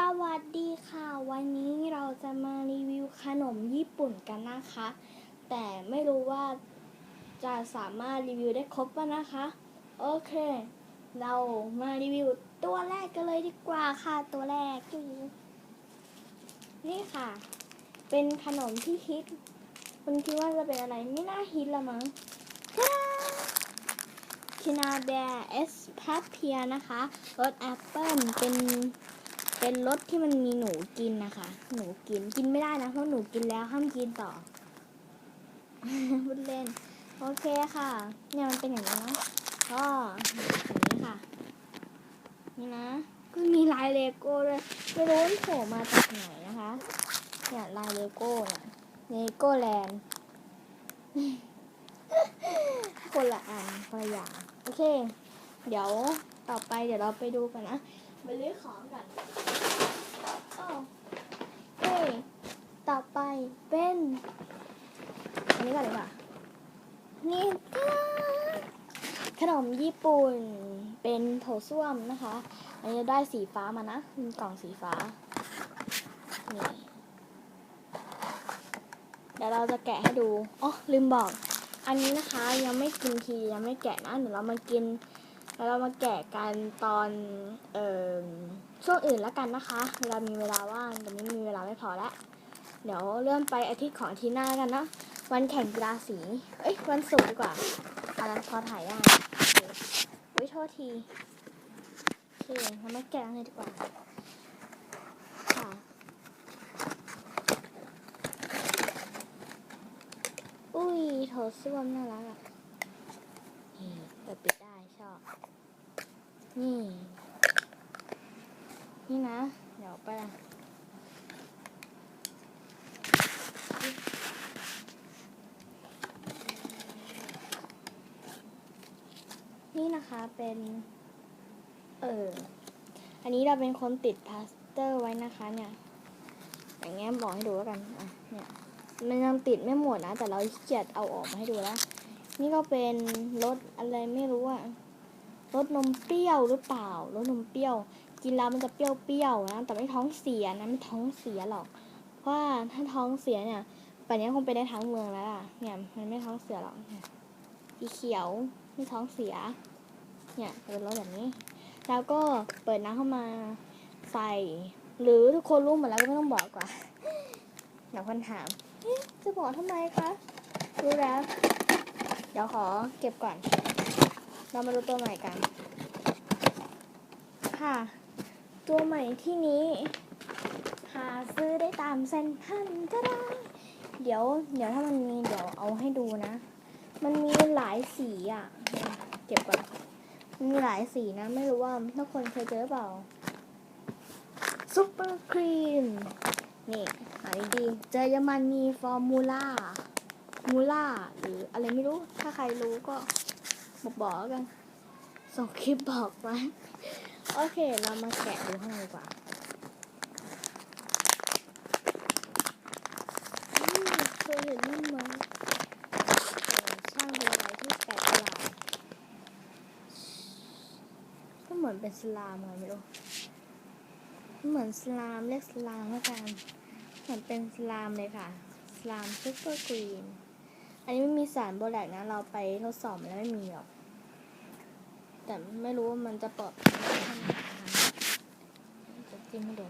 สวัสดีค่ะ วันนี้เราจะมารีวิวขนมญี่ปุ่นกันนะคะ แต่ไม่รู้ว่าจะสามารถรีวิวได้ครบป่ะนะคะ โอเค เรามารีวิวตัวแรกกันเลยดีกว่าค่ะตัวแรกคือนี่ค่ะ เป็นขนมที่ฮิตคุณคิดว่าจะเป็นอะไรไม่น่าฮิตละมั้งคินาแบร์เอสแพัทเพียนะคะรสแอปเปิ้ลเป็น เป็นรสที่มันมีหนูกินนะคะ หนูกินกินไม่ได้นะเพราะหนูกินแล้วห้ามกินต่อพูดเล่น โอเคค่ะ เนี่ยมันเป็นอย่างนี้เนาะก็อย่างนี้ค่ะ นี่นะก็มีลายเลโก้ด้วยไม่รู้มันโผล่มาจากไหนนะคะเนี่ยลายเลโก้เนี่ยเลโก้แลนด์คนละอันคนละอย่างโอเค เดี๋ยวต่อไปเดี๋ยวเราไปดูกันนะ ไปเลือกของกันโอ้เฮ้ต่อไปเป็น อันนี้ก่อนดีกว่านี่ค่ะขนมญี่ปุ่นเป็นโถส้วมนะคะ อันนี้ได้สีฟ้ามานะมีกล่องสีฟ้า นี่ เดี๋ยวเราจะแกะให้ดู อ๋อ ลืมบอก อันนี้นะคะยังไม่กินทียังไม่แกะนะ เดี๋ยวเรามากิน แล้วเรามาแกะกันตอนเอ่อช่วงอื่นแล้วกันนะคะเวลามีเวลาว่างแต่นี้มีเวลาไม่พอแล้วเดี๋ยวเริ่มไปอาทิตย์ของอาทิตย์หน้ากันนะ วันแข่งกีฬาสี เอ้ย วันศุกร์ดีกว่าอันนั้นพอถ่ายได้โอ้ยโทษที โอเคเรามาแกะเลยดีกว่าค่ะอุ้ยโถส้วมน่ารักอะ เปิดปิดได้ชอบ นี่ นี่นะ เดี๋ยวไปละนี่นะคะเป็น เออ อันนี้เราเป็นคนติดพลาสเตอร์ไว้นะคะ เนี่ย อย่างเงี้ยบอกให้ดูแล้วกัน อะ เนี่ย มันยังติดไม่หมดนะ แต่เราเกียจเอาออกมาให้ดูแล้ว นี่ก็เป็นรสอะไรไม่รู้อะรสนมเปรี้ยวหรือเปล่ารสนมเปรี้ยว กินแล้วมันจะเปรี้ยวๆนะ แต่ไม่ท้องเสียนะไม่ท้องเสียหรอก เพราะว่าถ้าท้องเสียเนี่ยป่านนี้คงไปได้ทั้งเมืองแล้วล่ะ เนี่ย มันไม่ท้องเสียหรอกเนี่ยสีเขียวไม่ท้องเสีย เนี่ยเป็นรสแบบนี้ แล้วก็เปิดน้ำเข้ามาใส่ หรือทุกคนรู้หมดแล้วก็ไม่ต้องบอกกว่าเดี๋ยวคนถาม จะบอกทำไมคะ รู้แล้ว ดี๋ยวขอเก็บก่อน เรามาดูตัวใหม่กัน ค่ะ ตัวใหม่ที่นี้ หาซื้อได้ตามเซ็นทรัลก็ได้ เดี๋ยว เดี๋ยวถ้ามันมีเดี๋ยวเอาให้ดูนะ มันมีหลายสีอะ เก็บก่อน มันมีหลายสีนะ ไม่รู้ว่าทุกคนเคยเจอเปล่าซุปเปอร์ครีม นี่หาดีๆเจอเยอรมนีฟอร์มูล่า มูล่าหรืออะไรไม่รู้ ถ้าใครรู้ก็บอกบอกกัน ส่งคลิปบอกมา โอเค เรามาแกะดูข้างในดีกว่าอืมเคยเห็นนี่ไหมช่างเป็นอะไรที่แปลกประหลาดก็เหมือนเป็นสลามไงไม่รู้ เหมือนสลามเรียกสลามแล้วกัน เหมือนเป็นสลามเลยค่ะ สลามซุปเปอร์กรีน อันนี้ไม่มีสารโบแลกนะ เราไปทดสอบมาแล้วไม่มีหรอก แต่ไม่รู้ว่ามันจะปลอดภัยแค่ไหนนะคะจะจิ้มให้ดู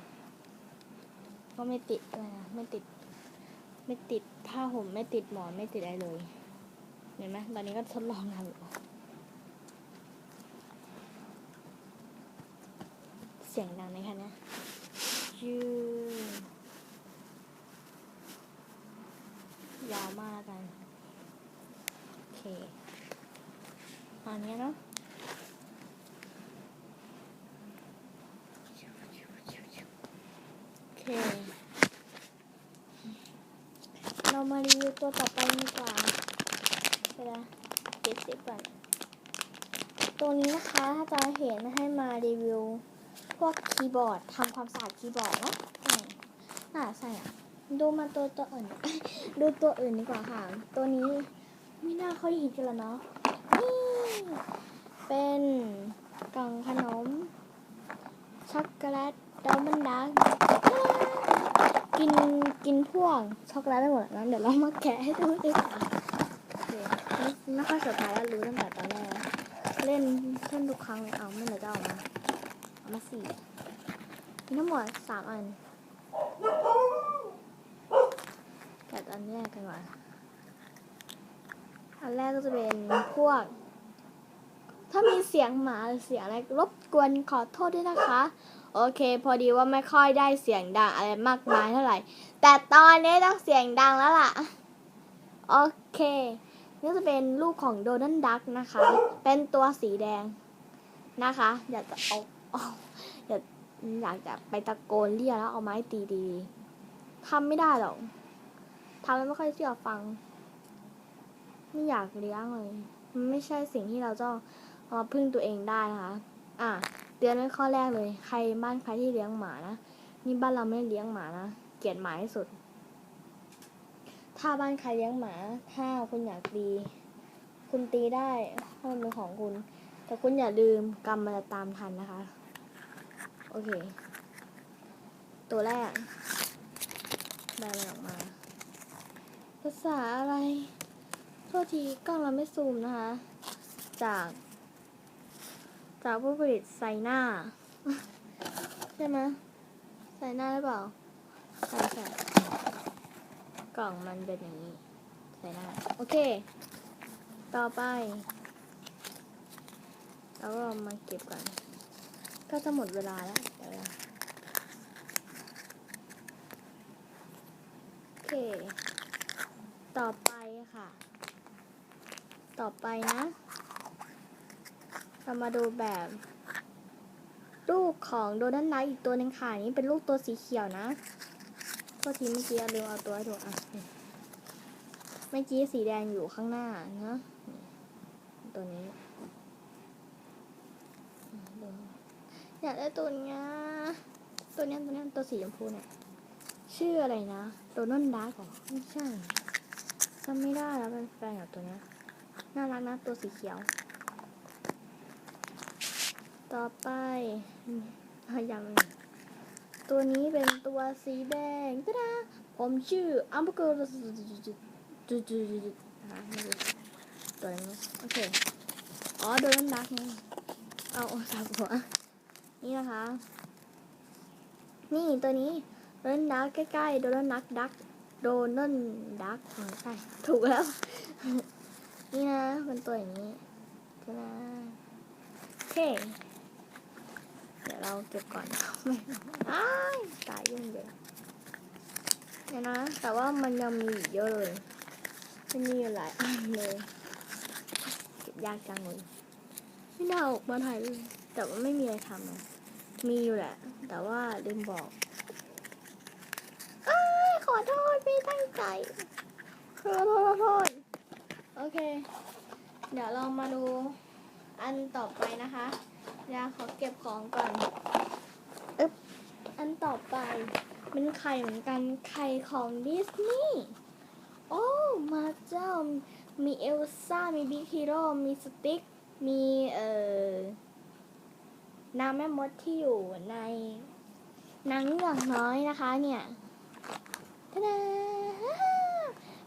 ก็ไม่ติดเลยนะ ไม่ติด ไม่ติดผ้าห่มไม่ติดหมอนไม่ติดอะไรเลย เห็นไหมตอนนี้ก็ทดลองทำอยู่เสียงดังไหมคะเนี่ยยืยาวมากกัน โอเคอันนี้เนาะโอเค เรามารีวิวตัวต่อไปดีกว่าเวลาปิดสิก่อนตัวนี้นะคะถ้าจะเห็นให้มารีวิว พวกคีย์บอร์ดทำความสะอาดคีย์บอร์ดเนาะอ่าใส่อะดูมาตัวตัวอื่น ดูตัวอื่นดีกว่าค่ะ ตัวนี้ ไม่น่าค่อยฮิตกันแล้วเนาะนี่เป็นกล่องขนม ช็อกโกแลตดาวมันดักกินกินพวกช็อกโกแลตได้หมดแล้วเดี๋ยวเรามาแกะให้ดูดีกว่าไม่ค่อยสนใจแล้วรู้ตั้งแต่ตอนแรกเล่นเล่นทุกครั้งเลยเอาไม่เหลือจะเอามาเอามาสี่มีทั้งหมดสามอันแกะอันแรกกันก่อน อันแรกก็จะเป็นพวก ถ้ามีเสียงหมาหรือเสียงอะไรรบกวนขอโทษด้วยนะคะ โอเค พอดีว่าไม่ค่อยได้เสียงดังอะไรมากมายเท่าไหร่ แต่ตอนนี้ต้องเสียงดังแล้วล่ะ โอเคนี่จะเป็นลูกของโดนัลดักนะคะ เป็นตัวสีแดงนะคะอยากจะเอาอยากอยากจะไปตะโกนเรียกแล้วเอาไม้ตีดีทำไม่ได้หรอกทำแล้วไม่ค่อยเชื่อฟัง ไม่อยากเลี้ยงเลยมันไม่ใช่สิ่งที่เราจะเอามาพึ่งตัวเองได้นะคะอะเตือนไว้ข้อแรกเลย ใครบ้านใครที่เลี้ยงหมานะนี่บ้านเราไม่เลี้ยงหมานะเกลียดหมาที่สุด ถ้าบ้านใครเลี้ยงหมา ถ้าคุณอยากตีคุณตีได้เพราะมันเป็นของคุณ แต่คุณอย่าลืมกรรมมันจะตามทันนะคะ โอเค ตัวแรกได้มันออกมา ภาษาอะไร โทษทีกล้องเราไม่ซูมนะคะ จาก จากผู้ผลิตไซน่าใช่ไหมไซน่าหรือเปล่าใช่ใช่กล่องมันเป็นอย่างนี้ไซน่าโอเค ต่อไปแล้วก็มาเก็บก่อนก็จะหมดเวลาแล้วเดี๋ยวโอเค ต่อไปค่ะ ต่อไปนะ เรามาดูแบบ ลูกของโดนัลด์ไนท์อีกตัวหนึ่งค่ะนี่เป็นลูกตัวสีเขียวนะโทษทีเมื่อกี้ลืมเอาตัวให้ดูอะเมื่อกี้สีแดงอยู่ข้างหน้านะตัวนี้อยากได้ตัวเนี้ยตัวเนี้ยตัวเนี้ยตัวสีชมพูเนี่ยชื่ออะไรนะโดนัลด์ดักเหรอไม่ใช่จำไม่ได้แล้วเป็นแฟนกับตัวเนี้ย น่ารักนะตัวสีเขียว ต่อไปอยังไม่ตัวนี้เป็นตัวสีแดงตะดาผมชื่ออัมเบอร์เกอร์จุดจุดจุดจุดนะคะไม่รู้ตัวอะไรไม่รู้โอเค อ๋อโดนดักเอาเอาสับหัว นี่นะคะ นี่ตัวนี้โดนดักใกล้ๆโดนดักดักโดนนดักใช่ถูกแล้ว นี่นะเป็นตัวอย่างนี้ใช่ไหมโอเค เดี๋ยวเราเก็บก่อนไม่อ้ายตายยุ่งเลยเนี่ยนะ แต่ว่ามันยังมีอีกเยอะเลยมันมีอยู่หลายอันเลยเก็บยากจังเลยไม่น่าออกมาถ่ายเลยแต่ว่าไม่มีอะไรทำนะมีอยู่แหละ แต่ว่าลืมบอกอขอโทษไม่ตั้งใจขอโทษขอโทษ โอเค เดี๋ยวเรามาดูอันต่อไปนะคะเดี๋ยวขอเก็บของก่อนอึ๊บอันต่อไปเป็นไข่เหมือนกันไข่ของดิสนีย์โอ้มาเจ้ามีเอลซ่า มีบิ๊กฮีโร่ มีสติ๊ก มีเอ่อนางแม่มดที่อยู่ในนางเงือกน้อยนะคะเนี่ยทะดา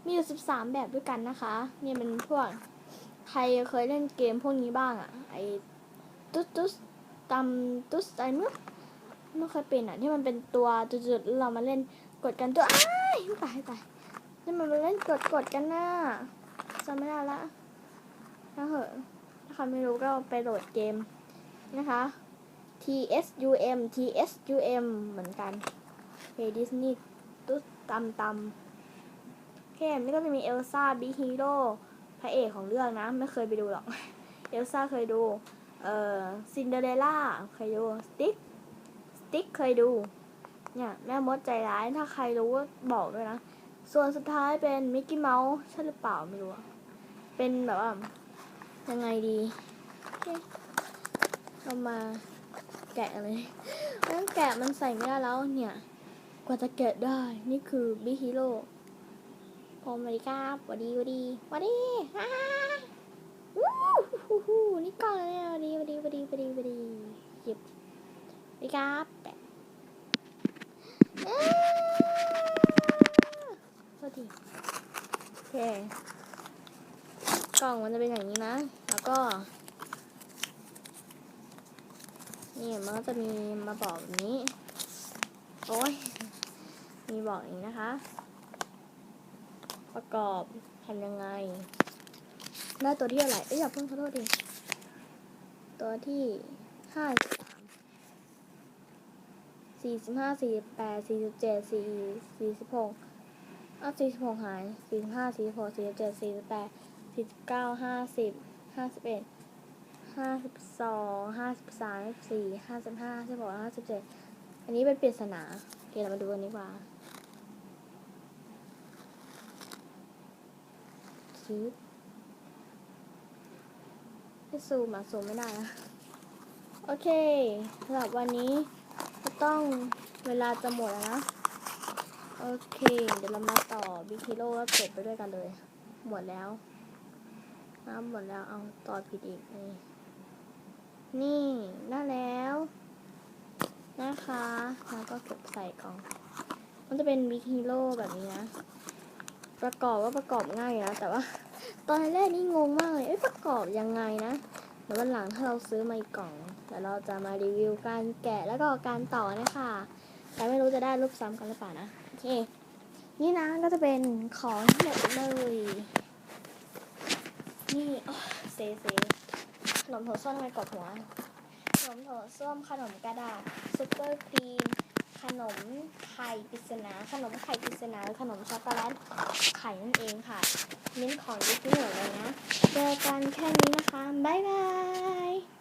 มีอยู่ 13 แบบด้วยกันนะคะเนี่ยเป็นพวกใครเคยเล่นเกมพวกนี้บ้างอะไอตุ๊ดตุ๊ดตำตุ๊ดอะไรมั้งไม่เคยเป็นอะ ที่มันเป็นตัวจุดๆเรามาเล่นกดกันตัวอ้ายตายตายที่มันมาเล่นกดกดกันน่ะจำไม่ได้ละถ้าเหอะถ้าใครไม่รู้ก็ไปโหลดเกมนะคะ T S U M T S U M เหมือนกันเพดิสนีย์ตุ๊ดตำตำ เกมนี่ก็จะมีเอลซ่าบีฮีโร่พระเอกของเรื่องนะ ไม่เคยไปดูหรอก เอลซ่าเคยดู เอ่อซินเดอเรลล่าเคยดู สติ๊ก สติ๊กเคยดู เนี่ยแม่มดใจร้ายถ้าใครรู้ก็บอกด้วยนะ ส่วนสุดท้ายเป็นมิกกี้เมาส์ใช่หรือเปล่าไม่รู้เป็นแบบว่า ยังไงดีเรามาแกะเลยต้องแกะมันใส่ไม่ได้แล้วเนี่ย กว่าจะแกะได้นี่คือบิ๊กฮีโร่ ผมสวัสดีครับสวัสดีสวัสดีสวัสดีฮ่าวู้ฮู้ฮู้นี่ก่อนเลยสวัสดีสวัสดีสวัสดีสวัสดีสวัสดีหยิบสวัสดีครับแปะสวัสดีโอเคกล่องมันจะเป็นอย่างนี้นะ แล้วก็ นี่มันก็จะมีมาบอกแบบนี้ โอ้ยมีบอกอีกนะคะ ประกอบทำยังไง ได้ตัวที่อะไรเอ้ยอย่าเพิ่งขอโทษดิตัวที่ห้าสามสี่สิบห้าสี่สิบแปดสี่สิบเจ็ดสี่สี่สิบหกอ้าวสี่สิบหกหายสี่สิบห้าสี่สิบหกสี่สิบเจ็ดสี่สิบแปดสี่สิบเก้าห้าสิบห้าสิบเอ็ดห้าสิบสองห้าสิบสามห้าสิบสี่ห้าสิบห้าห้าสิบหกห้าสิบเจ็ดอันนี้เป็นปริศนาโอเคเรามาดูกันดีกว่า ชิปให้ซูมอะซูมไม่ได้นะ โอเคสำหรับวันนี้ก็ต้องเวลาจะหมดแล้วนะ โอเค เดี๋ยวเรามาต่อบิ๊กฮีโร่แล้วจบไปด้วยกันเลย หมดแล้วน้ำหมดแล้วเอาต่อผิดอีกนี่นี่ได้แล้วนะคะแล้วก็เก็บใส่กล่อง มันจะเป็นบิ๊กฮีโร่แบบนี้นะ ประกอบว่าประกอบง่ายนะแต่ว่า ตอนแรกนี่งงมากเลยเอ้ยประกอบยังไงนะเดี๋ยววันหลังถ้าเราซื้อมาอีกกล่องเดี๋ยวเราจะมารีวิวการแกะแล้วก็การต่อนะคะ แต่ไม่รู้จะได้รูปซ้ำกันหรือเปล่านะโอเค นี่นะก็จะเป็นของทั้งหมดเลยนี่โอ้เซเซขนมโถส้วมทำไมกดหัวขนมโถส้วมขนมกระดาษซุปเปอร์ครีม ขนมไข่ปริศนา ขนมไข่ปริศนาขนมช็อกโกแลตไข่นั่นเองค่ะเน้นของดิสนีย์หนือเลยนะ เจอกันแค่นี้นะคะ บ๊ายบาย